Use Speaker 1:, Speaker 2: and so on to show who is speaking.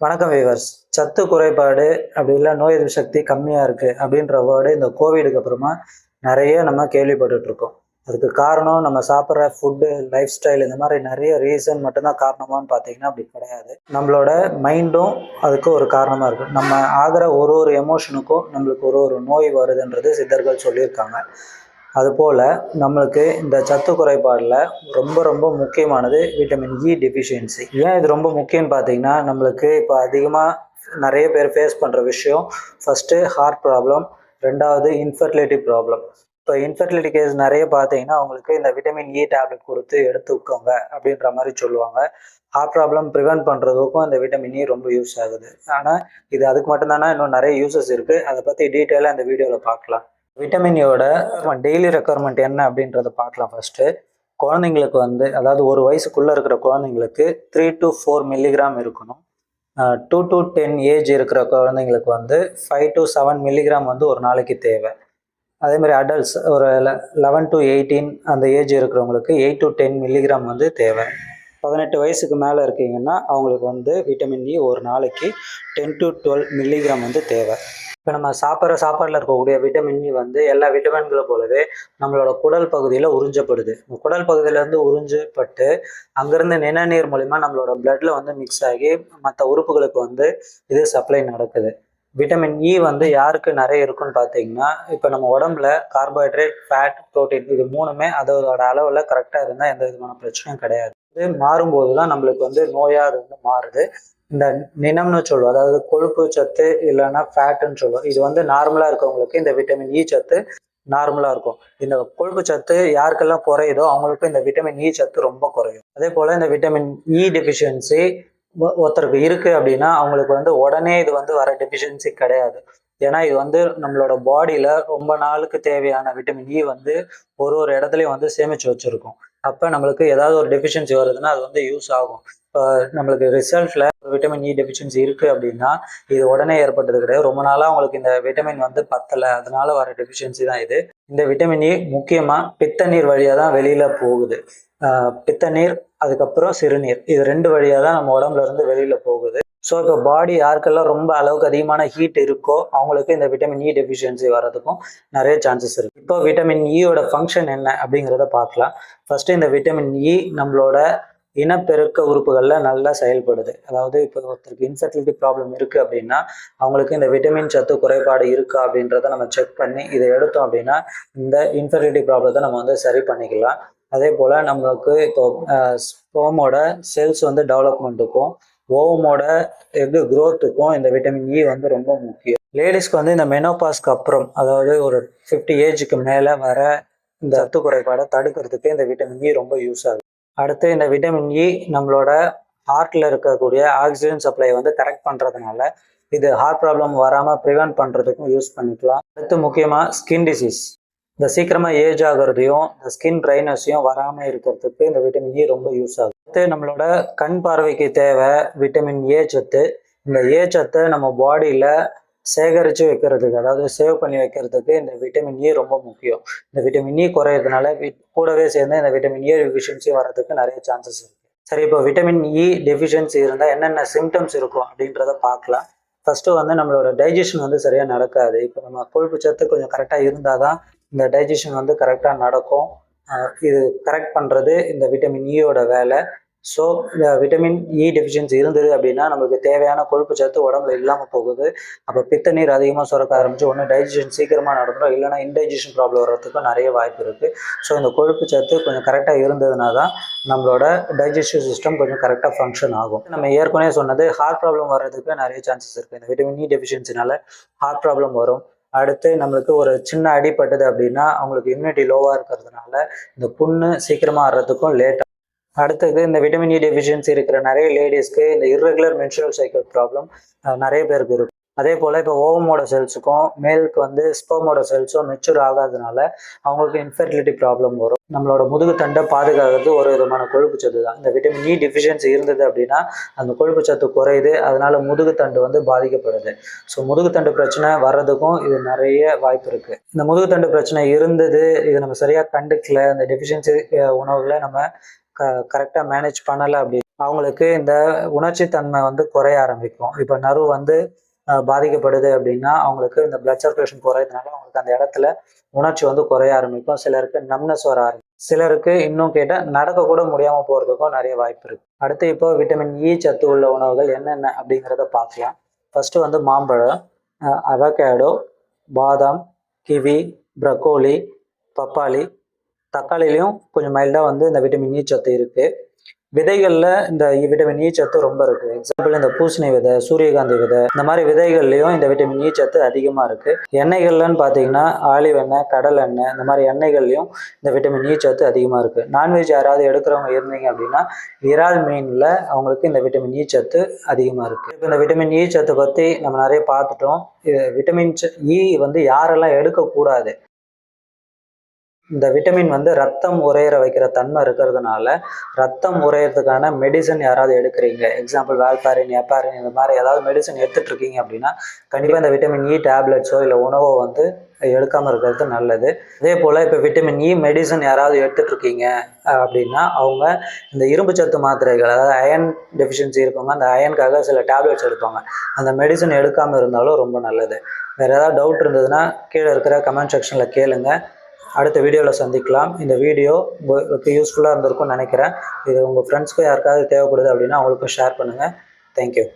Speaker 1: வணக்கம் வீவர்ஸ் சத்து குறைபாடு அப்படி இல்லை நோய் எதிர்ப்பு சக்தி கம்மியாக இருக்குது அப்படின்ற வேர்டு இந்த கோவிடுக்கு அப்புறமா நிறைய நம்ம கேள்விப்பட்டுட்டுருக்கோம் அதுக்கு காரணம் நம்ம சாப்பிட்ற ஃபுட்டு லைஃப் ஸ்டைல் இந்த மாதிரி நிறைய ரீசன் மட்டும்தான் காரணமான்னு பார்த்தீங்கன்னா அப்படி கிடையாது. நம்மளோட மைண்டும் அதுக்கு ஒரு காரணமாக இருக்குது நம்ம ஆகிற ஒரு ஒரு எமோஷனுக்கும் நம்மளுக்கு ஒரு ஒரு நோய் வருதுன்றது சித்தர்கள் சொல்லியிருக்காங்க. அதுபோல் நம்மளுக்கு இந்த சத்து குறைபாடில் ரொம்ப ரொம்ப முக்கியமானது விட்டமின் இ டெஃபிஷியன்சி ஏன் இது ரொம்ப முக்கியம்னு பார்த்தீங்கன்னா நம்மளுக்கு இப்போ அதிகமாக நிறைய பேர் ஃபேஸ் பண்ணுற விஷயம் ஃபஸ்ட்டு ஹார்ட் ப்ராப்ளம் ரெண்டாவது இன்ஃபர்டிலிட்டி ப்ராப்ளம் இப்போ இன்ஃபர்டிலிட்டி கேஸ் நிறைய பார்த்தீங்கன்னா அவங்களுக்கு இந்த விட்டமின் இ டேப்லெட் கொடுத்து எடுத்துக்கோங்க அப்படின்ற மாதிரி சொல்லுவாங்க. ஹார்ட் ப்ராப்ளம் ப்ரிவென்ட் பண்ணுறதுக்கும் இந்த விட்டமின் இ e ரொம்ப யூஸ் ஆகுது. ஆனால் இது அதுக்கு மட்டும்தானா? இன்னும் நிறைய யூசஸ் இருக்குது அதை பற்றி டீட்டெயிலாக இந்த வீடியோவில் பார்க்கலாம் விட்டமினியோட டெய்லி ரெக்குவயர்மெண்ட் என்ன அப்படின்றத பார்க்கலாம் ஃபர்ஸ்ட்டு குழந்தைங்களுக்கு வந்து அதாவது ஒரு வயசுக்குள்ளே இருக்கிற குழந்தைங்களுக்கு த்ரீ டு ஃபோர் மில்லிகிராம் இருக்கணும். டூ டு டென் ஏஜ் இருக்கிற குழந்தைங்களுக்கு வந்து ஃபைவ் டு செவன் மில்லிகிராம் வந்து ஒரு நாளைக்கு தேவை. அதேமாதிரி அடல்ட்ஸ் ஒரு லெவன் டு எயிட்டீன் அந்த ஏஜ் இருக்கிறவங்களுக்கு எயிட் டு டென் மில்லிகிராம் வந்து தேவை. பதினெட்டு வயசுக்கு மேலே இருக்கீங்கன்னா அவங்களுக்கு வந்து விட்டமின் இ e ஒரு நாளைக்கு டென் டு டுவெல் மில்லிகிராம் வந்து தேவை. இப்போ நம்ம சாப்பிட்ற சாப்பாட்டில் இருக்கக்கூடிய விட்டமின் இ e வந்து எல்லா விட்டமின்களை போலவே நம்மளோட குடல் பகுதியில் உறிஞ்சப்படுது. குடல் பகுதியிலேருந்து உறிஞ்சப்பட்டு அங்கேருந்து நிணநீர் மூலிமா நம்மளோட பிளட்டில் வந்து மிக்ஸ் ஆகி மற்ற உறுப்புகளுக்கு வந்து இது சப்ளை நடக்குது. விட்டமின் இ e வந்து யாருக்கு நிறைய இருக்குன்னு பார்த்தீங்கன்னா இப்போ நம்ம உடம்புல கார்போஹைட்ரேட் ஃபேட் ப்ரோட்டீன் இது மூணுமே அதோட அளவில் கரெக்டாக இருந்தால் எந்த விதமான பிரச்சனையும் கிடையாது. இது மாறும்போது தான் நம்மளுக்கு வந்து நோயாக அது வந்து மாறுது. இந்த நினம்னு சொல்லுவோம் அதாவது கொழுப்பு சத்து இல்லைன்னா ஃபேட்டுன்னு சொல்லுவோம். இது வந்து நார்மலாக இருக்கவங்களுக்கு இந்த விட்டமின் இ e சத்து நார்மலாக இருக்கும். இந்த கொழுப்பு சத்து யாருக்கெல்லாம் குறையுதோ அவங்களுக்கு இந்த விட்டமின் இ e சத்து ரொம்ப குறையும். அதே போல் இந்த விட்டமின் இ டெஃபிஷியன்சி ஒருத்தருக்கு இருக்குது அப்படின்னா அவங்களுக்கு வந்து உடனே இது வந்து வர டெஃபிஷியன்சி கிடையாது. ஏன்னா இது வந்து நம்மளோட பாடியில் ரொம்ப நாளுக்கு தேவையான விட்டமின் இ e வந்து ஒரு ஒரு இடத்துலையும் வந்து சேமித்து வச்சுருக்கோம். அப்போ நம்மளுக்கு ஏதாவது ஒரு டெஃபிஷியன்சி வருதுன்னா அது வந்து யூஸ் ஆகும். இப்போ நம்மளுக்கு ரிசல்ட்டில் விட்டமின் இ டெஃபிஷியன்சி இருக்குது அப்படின்னா இது உடனே ஏற்பட்டது கிடையாது. ரொம்ப நாளாக உங்களுக்கு இந்த விட்டமின் வந்து பத்தலை. அதனால வர டெஃபிஷியன்சி தான் இது. இந்த விட்டமின் இ e முக்கியமாக பித்த நீர் வழியாக தான் வெளியில் போகுது. பித்த நீர் அதுக்கப்புறம் சிறுநீர். இது ரெண்டு வழியாக தான் நம்ம உடம்புல இருந்து வெளியில் போகுது. ஸோ இப்போ பாடி யாருக்கெல்லாம் ரொம்ப அளவுக்கு அதிகமான ஹீட் இருக்கோ அவங்களுக்கு இந்த விட்டமின் இ டெஃபிஷியன்சி வர்றதுக்கும் நிறைய சான்சஸ் இருக்கு. இப்போ விட்டமின் இயோட ஃபங்க்ஷன் என்ன அப்படிங்கிறத பார்க்கலாம். ஃபர்ஸ்ட் இந்த விட்டமின் இ e நம்மளோட இனப்பெருக்க உறுப்புகளில் நல்லா செயல்படுது. அதாவது இப்போ ஒருத்தருக்கு இன்ஃபர்டிலிட்டி ப்ராப்ளம் இருக்குது அப்படின்னா அவங்களுக்கு இந்த விட்டமின் சத்து குறைபாடு இருக்கா அப்படின்றத நம்ம செக் பண்ணி இதை எடுத்தோம் அப்படின்னா இந்த இன்ஃபர்டிலிட்டி ப்ராப்ளத்தை நம்ம வந்து சரி பண்ணிக்கலாம். அதே போல் நம்மளுக்கு இப்போ ஸ்போமோட செல்ஸ் வந்து டெவலப்மெண்ட்டுக்கும் ஓவமோட இது க்ரோத்துக்கும் இந்த விட்டமின் இ e வந்து ரொம்ப முக்கியம். லேடிஸ்க்கு வந்து இந்த மெனோபாஸ்க்கு அப்புறம் அதாவது ஒரு ஃபிஃப்டி ஏஜுக்கு மேலே வர இந்த சத்து குறைபாடை தடுக்கிறதுக்கு இந்த விட்டமின் இ e ரொம்ப யூஸ் ஆகுது. அடுத்து இந்த விட்டமின் இ e நம்மளோட ஹார்ட்டில் இருக்கக்கூடிய ஆக்சிஜன் சப்ளை வந்து கரெக்ட் பண்ணுறதுனால இது ஹார்ட் ப்ராப்ளம் வராமல் ப்ரிவென்ட் பண்ணுறதுக்கும் யூஸ் பண்ணிக்கலாம். அடுத்து முக்கியமாக ஸ்கின் டிசீஸ் இந்த சீக்கிரமாக ஏஜ் ஆகிறதையும் இந்த ஸ்கின் ட்ரைனஸையும் வராமல் இருக்கிறதுக்கு இந்த விட்டமின் இ e ரொம்ப யூஸ் ஆகுது. அடுத்து நம்மளோட கண் பார்வைக்கு தேவை விட்டமின் ஏ சத்து. இந்த ஏ சத்தை நம்ம பாடியில் சேகரித்து வைக்கிறதுக்கு அதாவது சேவ் பண்ணி வைக்கிறதுக்கு இந்த விட்டமின் இ e ரொம்ப முக்கியம். இந்த விட்டமின் இ e குறையிறதுனால கூடவே சேர்ந்து இந்த விட்டமின் ஏ டெஃபிஷியன்சி வர்றதுக்கு நிறைய சான்சஸ் இருக்குது சரி இப்போ விட்டமின் இ டெஃபிஷியன்சி இருந்தால் என்னென்ன சிம்டம்ஸ் இருக்கும் அப்படின்றத பார்க்கலாம். ஃபஸ்ட்டு வந்து நம்மளோட டைஜஷன் வந்து சரியாக நடக்காது. இப்போ நம்ம கொழுப்பு சத்து கொஞ்சம் கரெக்டாக இருந்தால் தான் இந்த டைஜஷன் வந்து கரெக்டாக நடக்கும். இது கரெக்ட் பண்ணுறது இந்த விட்டமின் இயோட e வேலை. ஸோ இந்த விட்டமின் இ டெஃபிஷியன்சி இருந்தது அப்படின்னா நம்மளுக்கு தேவையான கொழுப்பு சத்து உடம்புல இல்லாமல் போகுது. அப்போ பித்த நீர் அதிகமாக சுரக்க ஆரம்பிச்சு ஒன்று டைஜஷன் சீக்கிரமாக நடந்துடும் இல்லைனா இன்டைஜஷன் ப்ராப்ளம் வர்றதுக்கும் நிறைய வாய்ப்பு இருக்குது ஸோ இந்த கொழுப்பு சத்து கொஞ்சம் கரெக்டாக இருந்ததுனா தான் நம்மளோட டைஜஸ்டிவ் சிஸ்டம் கொஞ்சம் கரெக்டாக ஃபங்க்ஷன் ஆகும். நம்ம ஏற்கனவே சொன்னது ஹார்ட் ப்ராப்ளம் வர்றதுக்கு நிறைய சான்சஸ் இருக்குது இந்த விட்டமின் இ டெஃபிஷியன்சினால ஹார்ட் ப்ராப்ளம் வரும். அடுத்து நம்மளுக்கு ஒரு சின்ன அடிப்பட்டது அப்படின்னா அவங்களுக்கு இம்யூனிட்டி லோவாக இருக்கிறதுனால இந்த புண்ணு சீக்கிரமாக ஆடுறதுக்கும் லேட் அடுத்தது இந்த விட்டமின் இ டெஃபிஷியன்சி இருக்கிற நிறைய லேடிஸ்க்கு இந்த இர்ரெகுலர் மென்சுரல் சைக்கிள் ப்ராப்ளம் நிறைய பேருக்கு இருக்கும். அதே போல் இப்போ ஓவமோட செல்ஸுக்கும் மேலுக்கு வந்து ஸ்போமோட செல்ஸும் மெச்சூர் ஆகாதனால அவங்களுக்கு இன்ஃபெர்டிலிட்டி ப்ராப்ளம் வரும். நம்மளோட முதுகு தண்டை பாதுகாக்கிறது ஒரு விதமான கொழுப்பு சத்து தான். இந்த விட்டமின் இ டிஃபிஷியன்சி இருந்தது அப்படின்னா அந்த கொழுப்பு சத்து குறையுது. அதனால முதுகு தண்டு வந்து பாதிக்கப்படுது. ஸோ முதுகு தண்டு பிரச்சனை வர்றதுக்கும் இது நிறைய வாய்ப்பு இருக்கு. இந்த முதுகு தண்டு பிரச்சனை இருந்தது இது நம்ம சரியாக கண்டுக்கல இந்த டெஃபிஷியன்சி உணவுகளை நம்ம க கரெக்டாக மேனேஜ் பண்ணலை அப்படி அவங்களுக்கு இந்த உணர்ச்சித்தன்மை வந்து குறைய ஆரம்பிக்கும். இப்போ நர்வு வந்து பாதிக்கப்படுது அப்படின்னா அவங்களுக்கு இந்த பிளட் சர்க்குலேஷன் குறையிறதுனால அவங்களுக்கு அந்த இடத்துல உணர்ச்சி வந்து குறைய ஆரம்பிக்கும். சிலருக்கு நம்னஸ் வர ஆரம்பிக்கும். சிலருக்கு இன்னும் கேட்டால் நடக்க கூட முடியாமல் போகிறதுக்கும் நிறைய வாய்ப்பு இருக்குது அடுத்து இப்போ விட்டமின் இ e சத்து உள்ள உணவுகள் என்னென்ன அப்படிங்கிறத பார்க்கலாம். ஃபஸ்ட்டு வந்து மாம்பழம் அவகேடோ பாதாம் கிவி ப்ரக்கோலி பப்பாளி தக்காளிலையும் கொஞ்சம் மைல்டாக வந்து இந்த விட்டமின் இ e சத்து இருக்குது விதைகளில் இந்த விட்டமின் ஈ e சத்து ரொம்ப இருக்குது எக்ஸாம்பிள் இந்த பூசணி விதை சூரியகாந்தி விதை இந்த மாதிரி விதைகள்லையும் இந்த விட்டமின் ஈ e சத்து அதிகமாக இருக்குது எண்ணெய்கள்லன்னு பார்த்தீங்கன்னா ஆலிவ் எண்ணெய் கடல் எண்ணெய் இந்த மாதிரி எண்ணெய்கள்லையும் இந்த விட்டமின் ஈ e சத்து அதிகமாக இருக்குது நான்வெஜ் யாராவது எடுக்கிறவங்க இருந்தீங்க அப்படின்னா இறால் மீனில் அவங்களுக்கு இந்த விட்டமின் ஈ சத்து அதிகமாக இருக்குது இப்போ இந்த விட்டமின் இ சத்து பற்றி நம்ம நிறைய பார்த்துட்டோம். விட்டமின் ஈ வந்து யாரெல்லாம் எடுக்கக்கூடாது? இந்த விட்டமின் வந்து ரத்தம் உறையிற வைக்கிற தன்மை இருக்கிறதுனால ரத்தம் உறையிறதுக்கான மெடிசன் யாராவது எடுக்கிறீங்க? எக்ஸாம்பிள் வேல்பாரின் எப்பாரின் இந்த மாதிரி ஏதாவது மெடிசன் எடுத்துட்டு இருக்கீங்க அப்படின்னா கண்டிப்பாக இந்த விட்டமின் இ டேப்லெட்ஸோ இல்லை உணவோ வந்து எடுக்காமல் இருக்கிறது நல்லது. அதே போல் இப்போ விட்டமின் இ மெடிசன் யாராவது எடுத்துட்டு இருக்கீங்க அப்படின்னா அவங்க இந்த இரும்பு சத்து மாத்திரைகள் அதாவது அயன் டெஃபிஷியன்சி இருக்கவங்க அந்த அயனுக்காக சில டேப்லெட்ஸ் எடுப்பாங்க. அந்த மெடிசன் எடுக்காமல் இருந்தாலும் ரொம்ப நல்லது. வேறு ஏதாவது டவுட் இருந்ததுன்னா கீழே இருக்கிற கமெண்ட் செக்ஷனில் கேளுங்கள் அடுத்த வீடியோவில் சந்திக்கலாம். இந்த வீடியோ உங்களுக்கு யூஸ்ஃபுல்லாக இருந்திருக்கும்னு நினைக்கிறேன். இது உங்கள் ஃப்ரெண்ட்ஸ்க்கும் யாருக்காவது தேவைப்படுது அப்படின்னா அவங்களுக்கும் ஷேர் பண்ணுங்கள் தேங்க்யூ